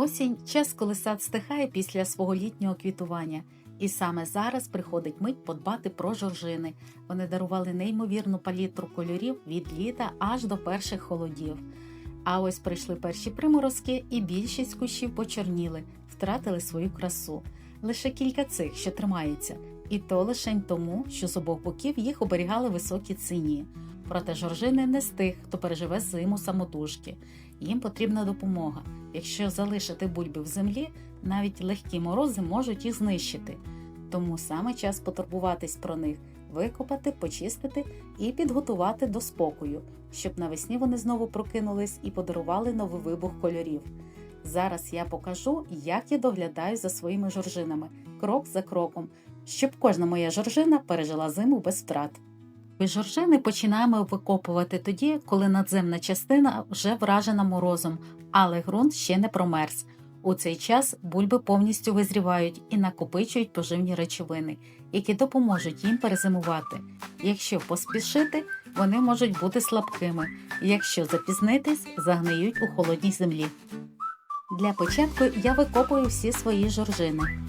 Осінь час, коли сад стихає після свого літнього квітування, і саме зараз приходить мить подбати про жоржини. Вони дарували неймовірну палітру кольорів від літа аж до перших холодів. А ось прийшли перші приморозки, і більшість кущів почорніли, втратили свою красу. Лише кілька цих, що тримаються, і то лишень тому, що з обох боків їх оберігали високі цині. Проте жоржини не з тих, хто переживе зиму самотужки. Їм потрібна допомога. Якщо залишити бульби в землі, навіть легкі морози можуть їх знищити. Тому саме час потурбуватись про них, викопати, почистити і підготувати до спокою, щоб навесні вони знову прокинулись і подарували новий вибух кольорів. Зараз я покажу, як я доглядаю за своїми жоржинами, крок за кроком, щоб кожна моя жоржина пережила зиму без втрат. Жоржини починаємо викопувати тоді, коли надземна частина вже вражена морозом, але ґрунт ще не промерз. У цей час бульби повністю визрівають і накопичують поживні речовини, які допоможуть їм перезимувати. Якщо поспішити, вони можуть бути слабкими, якщо запізнитись, загниють у холодній землі. Для початку я викопую всі свої жоржини.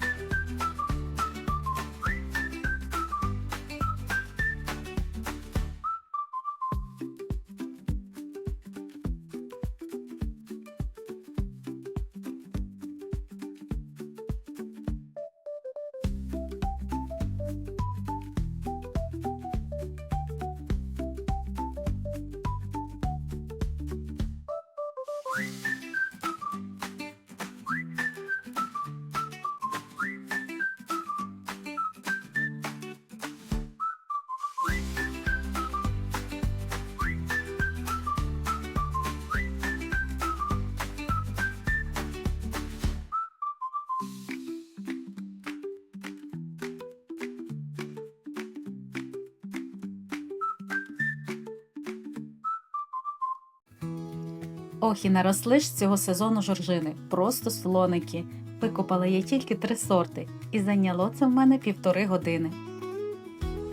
Ох, і наросли ж цього сезону жоржини, просто слоники. Викопала я тільки три сорти, і зайняло це в мене півтори години.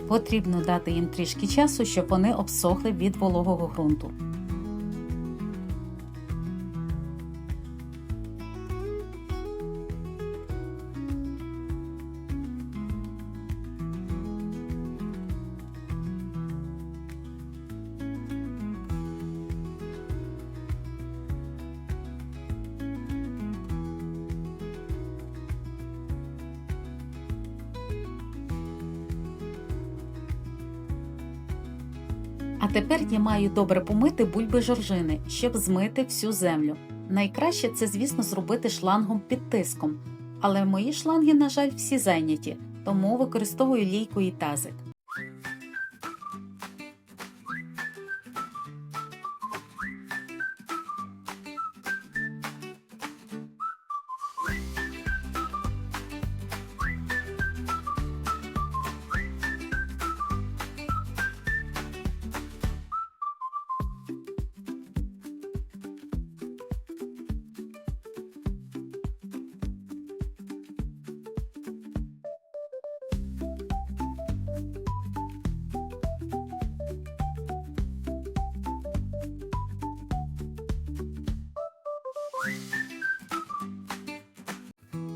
Потрібно дати їм трішки часу, щоб вони обсохли від вологого ґрунту. А тепер я маю добре помити бульби жоржини, щоб змити всю землю. Найкраще це, звісно, зробити шлангом під тиском, але мої шланги, на жаль, всі зайняті, тому використовую лійку і тазик.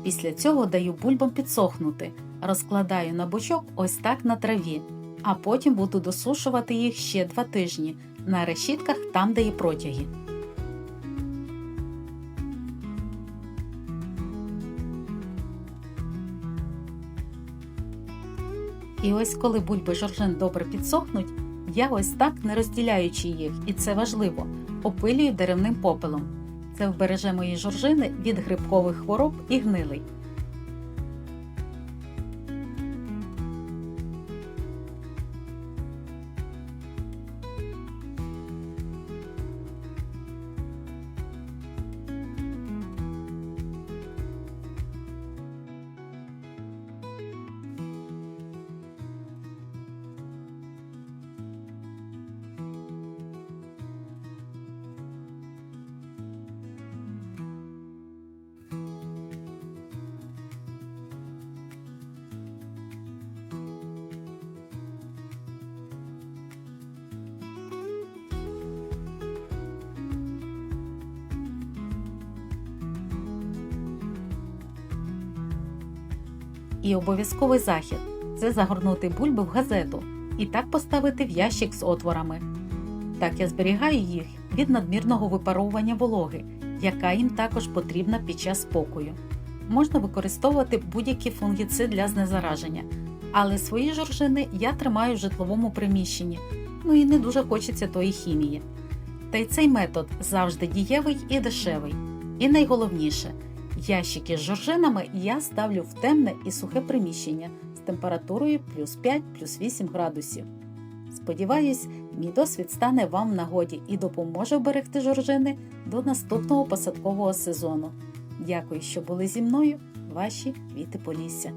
Після цього даю бульбам підсохнути, розкладаю на бочок ось так на траві, а потім буду досушувати їх ще два тижні на решітках там, де є протяги. І ось коли бульби жоржин добре підсохнуть, я ось так, не розділяючи їх, і це важливо, опилюю деревним попелом. Це вбереже мої жоржини від грибкових хвороб і гнилий. І обов'язковий захід це загорнути бульби в газету і так поставити в ящик з отворами. Так я зберігаю їх від надмірного випаровування вологи, яка їм також потрібна під час спокою. Можна використовувати будь-які фунгіцид для знезараження, але свої жоржини я тримаю в житловому приміщенні, ну і не дуже хочеться тої хімії. Та й цей метод завжди дієвий і дешевий. І найголовніше, ящики з жоржинами я ставлю в темне і сухе приміщення з температурою плюс 5 плюс 8 градусів. Сподіваюсь, мій досвід стане вам в нагоді і допоможе вберегти жоржини до наступного посадкового сезону. Дякую, що були зі мною, ваші Віти Полісся.